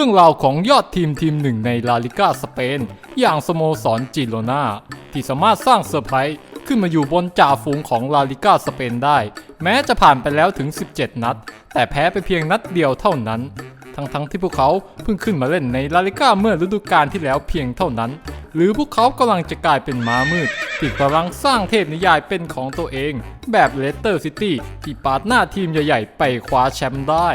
รื่องราวของยอดทีมทีมหนึ่งในลาลิก้าสเปน อย่างสโมสรจิโรนาที่สามารถสร้างเซอร์ไพรส์ขึ้นมาอยู่บนจ่าฝูงของลาลิก้าสเปนได้ แม้จะผ่านไปแล้วถึง 17 นัด แต่แพ้ไปเพียงนัดเดียวเท่านั้น ทั้งๆที่พวกเขาเพิ่งขึ้นมาเล่นในลาลิก้าเมื่อฤดูกาลที่แล้วเพียงเท่านั้น หรือพวกเขากำลังจะกลายเป็นม้ามืดที่กำลังสร้างเทพนิยายเป็นของตัวเอง แบบเลสเตอร์ซิตี้ที่ปาดหน้าทีมใหญ่ๆ ไปคว้าแชมป์ได้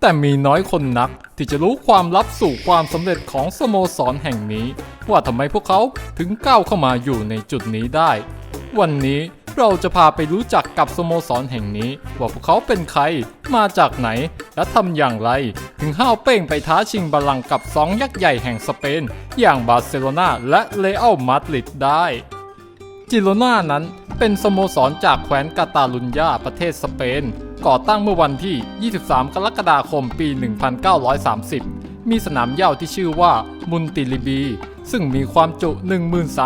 แต่มีน้อยคนนัก ที่จะรู้ความลับสู่ความสำเร็จของสโมสรแห่งนี้ ว่าทำไมพวกเขาถึงก้าวเข้ามาอยู่ในจุดนี้ได้ วันนี้เราจะพาไปรู้จักกับสโมสรแห่งนี้ ว่าพวกเขาเป็นใคร มาจากไหน และทำอย่างไร ถึงห้าวเป้งไปท้าชิงบัลลังก์กับสองยักษ์ใหญ่แห่งสเปน อย่างบาร์เซโลนาและเรอัลมาดริดได้จิโรนานั้นเป็นสโมสรจากแคว้นกาตาลุญญาประเทศสเปน ก่อตั้งเมื่อวันที่ 23 กรกฎาคมปี 1930 มีสนามเหย้าที่ชื่อว่ามุนติลิบี ซึ่งมีความจุ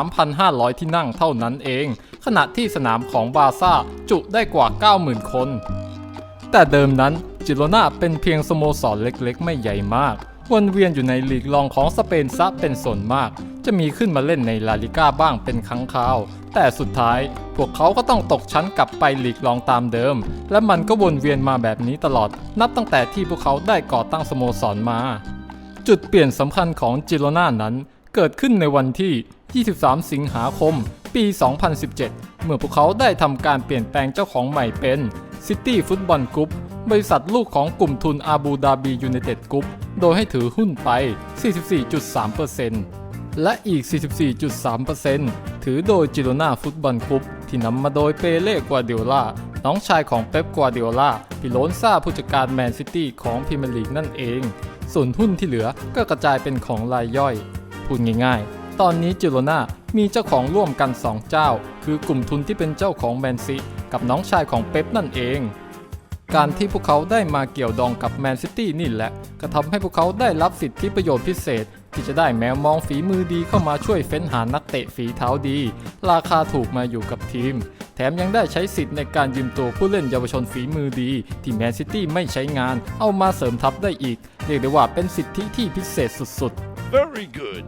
13,500 ที่นั่งเท่านั้นเอง ขณะที่สนามของบาซ่าจุได้กว่า 90,000 คน แต่เดิมนั้นจิโรนาเป็นเพียงสโมสรเล็กๆ ไม่ใหญ่มาก วนเวียนอยู่ในลีกรองของสเปนซะเป็นส่วนมาก จะมีขึ้นมาเล่นในลาลิก้าบ้างเป็นครั้งคราว แต่สุดท้ายพวกเขาก็ต้องตกชั้นกลับไปหลีกรองตามเดิม และมันก็วนเวียนมาแบบนี้ตลอด นับตั้งแต่ที่พวกเขาได้ก่อตั้งสโมสรมา จุดเปลี่ยนสำคัญของจิโรนานั้น เกิดขึ้นในวันที่ 23 สิงหาคม ปี 2017 เมื่อพวกเขาได้ทำการเปลี่ยนแปลงเจ้าของใหม่เป็น City Football Group บริษัทลูกของกลุ่มทุนอาบูดาบียู i นเต็ดกรุ๊ปโดยให้ถือหุ้นไป 44.3%และอีก 44.3% ถือโดยจิโรนาฟุตบอลกรุ๊ปที่นำมาโดยเปเล่กัวเดียล่าน้องชายของเป๊ปกัวเดียล่าปิโลนซาผู้จัดการแมนซิตี้ของพรีเมียร์ลีกนั่นเอง ส่วนหุ้นที่เหลือก็กระจายเป็นของรายย่อย พูดง่ายๆ ตอนนี้จิโรนามีเจ้าของร่วมกัน 2 เจ้า คือกลุ่มทุนที่เป็นเจ้าของแมนซีกับน้องชายของเป๊ปนั่นเอง การที่พวกเขาได้มาเกี่ยวดองกับแมนซิตี้นี่แหละ ก็ทำให้พวกเขาได้รับสิทธิประโยชน์พิเศษ ที่จะได้แมวมองฝีมือดีเข้ามาช่วยเฟ้นหานักเตะฝีเท้าดี ราคาถูกมาอยู่กับทีม แถมยังได้ใช้สิทธิ์ในการยืมตัวผู้เล่นเยาวชนฝีมือดี ที่แมนซิตี้ไม่ใช้งาน เอามาเสริมทัพได้อีก เรียกได้ว่าเป็นสิทธิที่พิเศษสุดๆ Very good.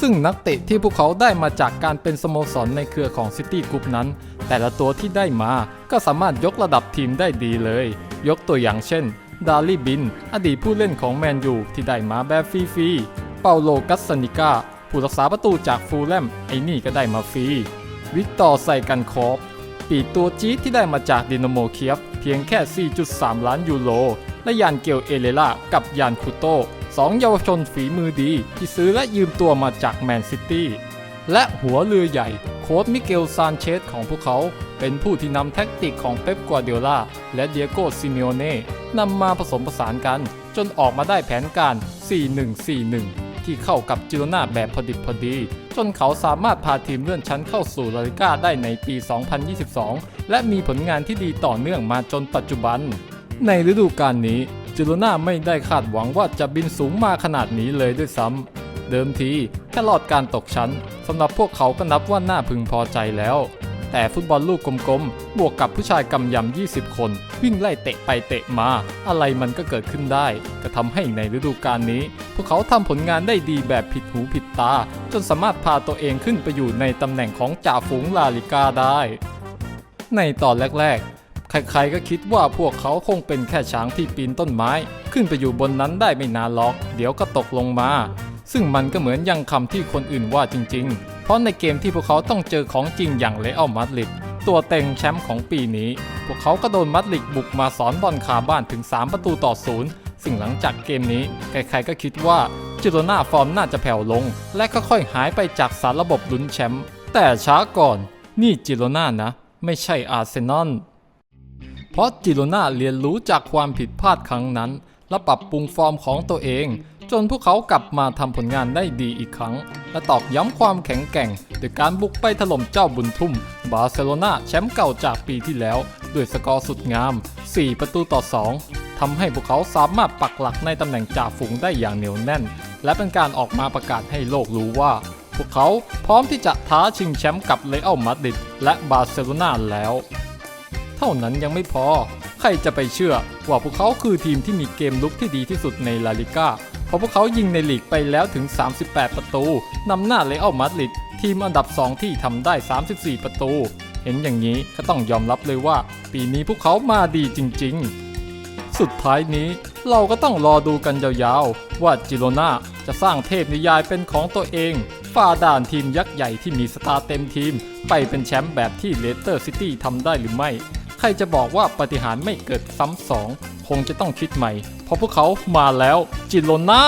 ซึ่งนักเตะที่พวกเขาได้มาจากการเป็นสโมสรในเครือของซิตี้กรุ๊ปนั้น แต่ละตัวที่ได้มาก็สามารถยกระดับทีมได้ดีเลย ยกตัวอย่างเช่น ดาลีบิน อดีตผู้เล่นของแมนยูที่ได้มาแบบฟรีๆ เปาโลกัสซานิก้าผู้รักษาประตูจากฟูลแลมไอ้นี่ก็ได้มาฟรี วิกตอร์ไซกันคอฟปีตัวจี๊ดที่ได้มาจากดินโมเคียฟ เพียงแค่ 4.3 ล้านยูโร และยานเกลเอเลล่ากับยานคุโตสองเยาวชนฝีมือดี ที่ซื้อและยืมตัวมาจากแมนซิตี้ และหัวเรือใหญ่ โค้ชมิเกลซานเชสของพวกเขา เป็นผู้ที่นำแท็กติกของเป๊ปกัวเดียล่าและเดียโกซิเมโอเน่นำมาผสมผสานกัน จนออกมาได้แผนการ 4-1-4-1 ที่เข้ากับจิโรนาแบบพอดิบพอดี จนเขาสามารถพาทีมเลื่อนชั้นเข้าสู่ลาลิก้าได้ในปี 2022 และมีผลงานที่ดีต่อเนื่องมาจนปัจจุบัน ในฤดูกาลนี้จิโรนาไม่ได้คาดหวังว่าจะบินสูงมาขนาดนี้เลยด้วยซ้ำเดิมทีแค่รอดการตกชั้นสำหรับพวกเขาก็นับว่าน่าพึงพอใจแล้ว แต่ฟุตบอลลูกกลมๆ บวกกับผู้ชายกำยำ 20 คน วิ่งไล่เตะไปเตะมา อะไรมันก็เกิดขึ้นได้ ก็ทำให้ในฤดูกาลนี้ พวกเขาทำผลงานได้ดีแบบผิดหูผิดตา จนสามารถพาตัวเองขึ้นไปอยู่ในตำแหน่งของจ่าฝูงลาลิกาได้ ในตอนแรกๆ ใครๆก็คิดว่าพวกเขาคงเป็นแค่ช้างที่ปีนต้นไม้ ขึ้นไปอยู่บนนั้นได้ไม่นานหรอก เดี๋ยวก็ตกลงมาซึ่งมันก็เหมือนยังคำที่คนอื่นว่าจริง ราะในเกมที่พวกเขาต้องเจอของจริงอย่างเลอัลมาดริดตัวเต็งแชมป์ของปีนี้ พวกเขาก็โดนมัดริดบุกมาสอนบอลคาบ้านถึง 3 ประตูต่อศูนย์ซึ่งหลังจากเกมนี้ ใครๆก็คิดว่าจิโรนาฟอร์มน่าจะแผ่วลง และค่อยๆหายไปจากสารระบบลุ้นแชมป์แต่ช้าก่อน นี่จิโรนานะ ไม่ใช่อาร์เซนอลเพราะจิโรนาเรียนรู้จากความผิดพลาดครั้งนั้น และปรับปรุงฟอร์มของตัวเอง จนพวกเขากลับมาทำผลงานได้ดีอีกครั้ง และตอกย้ำความแข็งแกร่งโดยการบุกไปถล่มเจ้าบุญทุ่ม บาร์เซโลนาแชมป์เก่าจากปีที่แล้ว ด้วยสกอร์สุดงาม 4 ประตูต่อ 2ทำให้พวกเขาสามารถปักหลักในตำแหน่งจ่าฝูงได้อย่างเหนียวแน่น และเป็นการออกมาประกาศให้โลกรู้ว่า พวกเขาพร้อมที่จะท้าชิงแชมป์กับเรอัลมาดริดและบาร์เซโลนาแล้ว เท่านั้นยังไม่พอใครจะไปเชื่อว่าพวกเขาคือทีมที่มีเกมลุกที่ดีที่สุดในลาลิก้า เพราะพวกเขายิงในลีกไปแล้วถึง 38 ประตู นำหน้าเลอัลมาดริดทีมอันดับ 2 ที่ทำได้ 34 ประตู เห็นอย่างนี้ก็ต้องยอมรับเลยว่า ปีนี้พวกเขามาดีจริง ๆ สุดท้ายนี้เราก็ต้องรอดูกันยาวๆ ว่าจิโรนาจะสร้างเทพนิยายเป็นของตัวเองฝ่าด่านทีมยักษ์ใหญ่ที่มีสตาร์เต็มทีม ไปเป็นแชมป์แบบที่เลสเตอร์ซิตี้ทำได้หรือไม่ ใครจะบอกว่าปฏิหารไม่เกิดซ้ำสอง คงจะต้องคิดใหม่ เพราะพวกเขามาแล้วจิโลน่า